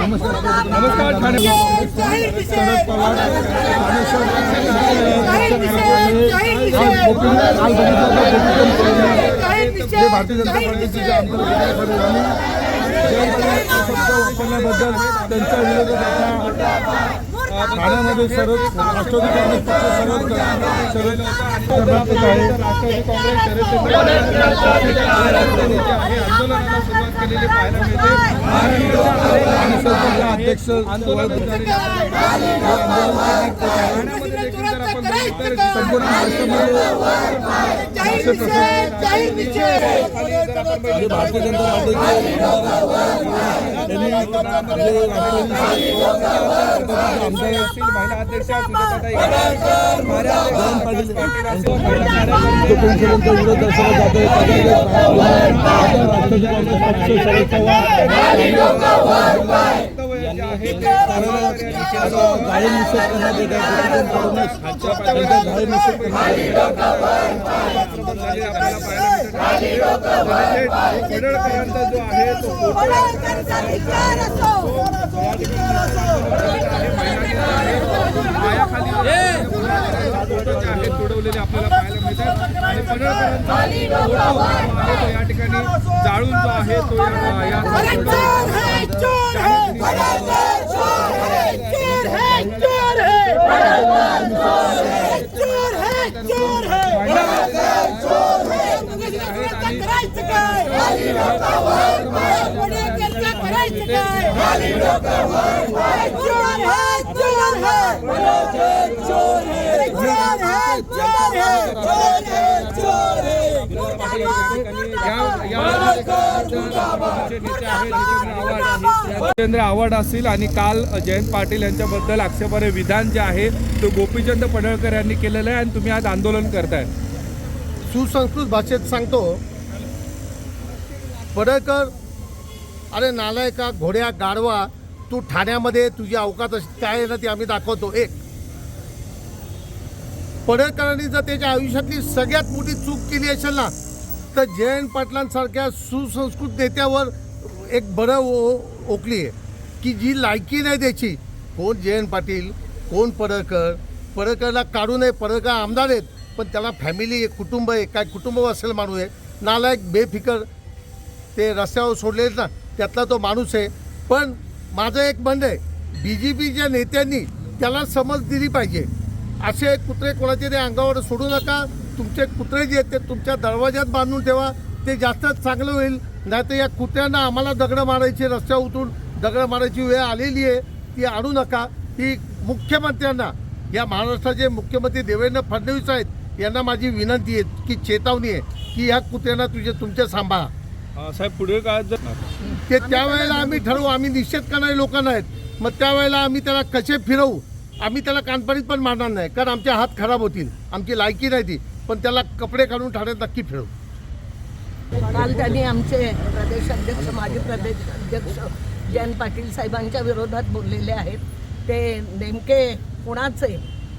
नमस्कार ठाणे निषेध पवार जे भारतीय जनता पार्टीचे आमदार वापरल्याबद्दल त्यांच्या विरोधात ठाण्यामध्ये सर्व राष्ट्रवादी काँग्रेस पक्ष सर्व शरद येत आहे राष्ट्रवादी काँग्रेस आंदोलनाला सुरुवात केलेली पाहायला मिळते आणि सरकारचे अध्यक्ष संपूर्ण भारतीय जनता पार्टीचे त्यांनी आपले राष्ट्रवादी आमदार असतील महिला अध्यक्षा विरोध दर्शवला जातोय राष्ट्रवादी काँग्रेस पक्ष शरद पवार आहे निषेध करण्यात येत आहे गोपीचंद पडळकर आपल्याला पाहायला पडळकरांचा जो आहे तो पायाखाली आहेत तुडवलेले आपल्याला पाहायला मिळतात आणि पडळकरांचा आहे तो या ठिकाणी जाळून जो आहे तो या- या अरे चोर है चोर है पडळकर चोर है चोर है चोर है पडळकर चोर है चोर है पडळकर चोर है पडळकरचं करायचं काय पडळकरचं करायचं काय चोर है चोर है पडळकर चोर है चोर है चोर है चोर है चोर है जितेंद्र आव्हाड असतील आणि काल जयंत पाटील यांच्याबद्दल आक्षेपारे विधान जे आहे तो गोपीचंद पडळकर यांनी केलेलं आहे आणि तुम्ही आज आंदोलन करताय. सुसंस्कृत भाषेत सांगतो पडळकर. अरे नालायका घोड्या गाढवा तू ठाण्यामध्ये तुझी अवकात अशी काय आहे ना ती आम्ही दाखवतो. एक. पडळकरांनी जर त्याच्या आयुष्यातली सगळ्यात मोठी चूक केली असेल ना तर जयंत पाटलांसारख्या सुसंस्कृत नेत्यावर एक बरं ओ ओकली आहे. की जी लायकी नाही द्यायची कोण जयंत पाटील कोण पडळकर. पडळकरला काढू नये पडळकर आमदार आहेत पण त्याला फॅमिली आहे कुटुंब आहे काय कुटुंब असेल माणूस आहे. नालायक बेफिकर ते रस्त्यावर सोडले ना त्यातला तो माणूस आहे. पण माझं एक म्हणणं आहे बी जे पीच्या नेत्यांनी त्याला समज दिली पाहिजे. असे कुत्रे कोणाचे ते अंगावर सोडू नका. तुमचे कुत्रे जे आहेत ते तुमच्या दरवाज्यात बांधून ठेवा. ते जास्त चांगलं होईल. नाही तर या कुत्र्यांना आम्हाला दगडं मारायची रस्त्यावर उतरून दगडं मारायची वेळ आलेली आहे. ती आणू नका. ती मुख्यमंत्र्यांना या महाराष्ट्राचे मुख्यमंत्री देवेंद्र फडणवीस आहेत यांना माझी विनंती आहे की चेतावणी आहे की ह्या कुत्र्यांना तुझे तुमच्या सांभाळा. साहेब पुढील काळात जर ते त्यावेळेला आम्ही ठरवू आम्ही निषेध करणारे लोक नाहीत. मग त्यावेळेला आम्ही त्याला कसे फिरवू आम्ही त्याला कानपडीत पण मारणार नाही कारण आमचे हात खराब होतील आमची लायकी नाही ती. पण त्याला कपडे काढून ठाण्यात नक्की फिरवू. काल त्यांनी आमचे प्रदेश अध्यक्ष माजी प्रदेश अध्यक्ष जयंत पाटील साहेबांच्या विरोधात बोललेले आहेत. ते नेमके कोणाचे?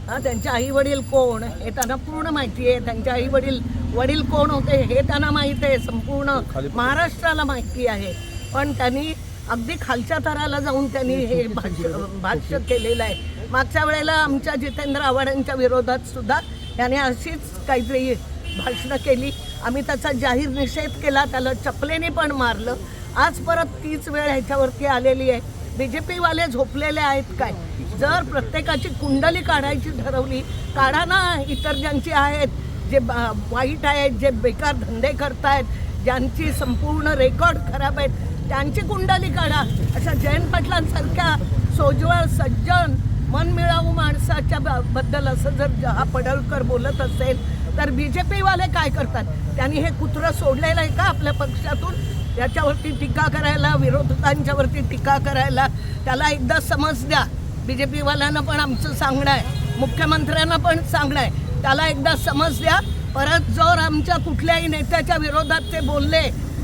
हा त्यांचे आई वडील कोण? हे त्यांना पूर्ण माहिती आहे. त्यांचे आई वडील वडील कोण होते हे त्यांना माहीत आहे संपूर्ण महाराष्ट्राला माहिती आहे. पण त्यांनी अगदी खालच्या थराला जाऊन त्यांनी हे भाष्य भाष्य केलेलं आहे. मागच्या वेळेला आमच्या जितेंद्र आव्हाडांच्या विरोधात सुद्धा त्याने अशीच काहीतरी भाषणं केली. आम्ही त्याचा जाहीर निषेध केला त्याला चपलेने पण मारलं. आज परत तीच वेळ ह्याच्यावरती आलेली आहे. बी जे पीवाले झोपलेले आहेत काय? जर प्रत्येकाची कुंडली काढायची ठरवली काढा ना इतर ज्यांची आहेत. जे बा- वाईट आहेत जे बेकार धंदे करतायत ज्यांची संपूर्ण रेकॉर्ड खराब आहेत त्यांची कुंडली काढा. अशा जयंत पाटलांसारख्या सोज्वळ सज्जन मनमिळावू माणसाच्या ब- बद्दल असं जर हा पडळकर बोलत असेल तर बी जे पीवाले काय करतात? त्यांनी हे कुत्रं सोडलेलं आहे का आपल्या पक्षातून? त्याच्यावरती टीका करायला विरोधकांच्यावरती टीका करायला त्याला एकदा समज द्या. बी जे पीवाल्यांना पण आमचं सांगणं आहे. मुख्यमंत्र्यांना पण सांगणं आहे. त्याला एकदा समज द्या. परत जर आमच्या कुठल्याही नेत्याच्या विरोधात ते बोलले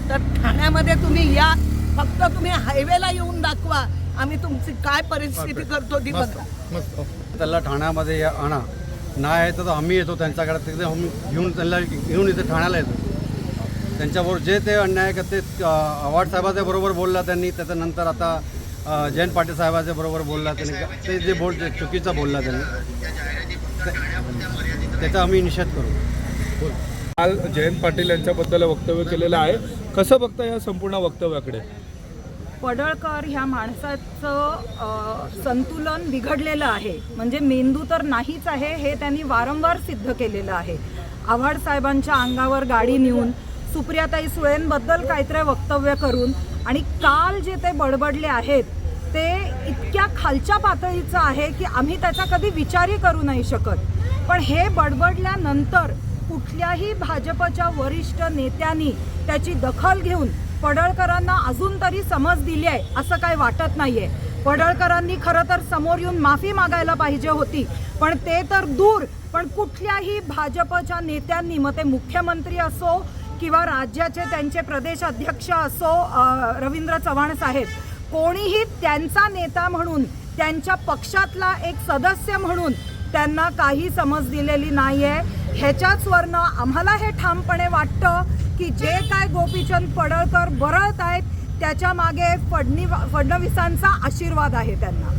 तर ठाण्यामध्ये तुम्ही या. फक्त तुम्ही हायवेला येऊन दाखवा. आम्ही तुमची काय परिस्थिती करतो ती बघा त्याला ठाण्यामध्ये या- आणा. नाही आहे तर आम्ही येतो त्यांच्याकडे. तिथे आम्ही घेऊन त्यांना घेऊन इथे ठाण्याला येतो. त्यांच्याबरोबर जे ते अन्याय का ते अ, आव्हाड साहेबाच्या बरोबर बोलला त्यांनी. त्याच्यानंतर आता जयंत पाटील साहेबाच्या बरोबर बोलला त्यांनी. ते जे बोल चुकीचं बोलला त्यांनी. त्याचा आम्ही निषेध करू. काल जयंत पाटील यांच्याबद्दल वक्तव्य केलेलं आहे. कसं बघता या संपूर्ण वक्तव्याकडे? पडळकर ह्या माणसाचं संतुलन बिघडलेलं आहे. म्हणजे मेंदू तर नाहीच आहे हे त्यांनी वारंवार सिद्ध केलेलं आहे. आव्हाड साहेबांच्या अंगावर गाडी नेऊन सुप्रियाताई सुळेंबद्दल काहीतरी वक्तव्य करून आणि काल जे ते बडबडले आहेत ते इतक्या खालच्या पातळीचं आहे की आम्ही त्याचा कधी विचारही करू नाही शकत. पण हे बडबडल्यानंतर कुठल्याही भाजपच्या वरिष्ठ नेत्यांनी त्याची दखल घेऊन पडळकरांना अजून तरी समज दिली आहे असं काही वाटत नाहीये. पडळकरांनी खरं तर समोर येऊन माफी मागायला पाहिजे होती पण ते तर दूर. पण कुठल्याही भाजपच्या नेत्यांनी मग ते मुख्यमंत्री असो किंवा राज्याचे त्यांचे प्रदेश अध्यक्ष असो रवींद्र चव्हाण साहेब कोणीही त्यांचा नेता म्हणून त्यांच्या पक्षातला एक सदस्य म्हणून त्यांना काही समज दिलेली नाहीये. ह्याच्याच वरनं आम्हाला हे ठामपणे वाटतं की जे काय गोपीचंद पडळकर बरळत आहेत त्याच्यामागे फडणी फडणवीसांचा आशीर्वाद आहे त्यांना.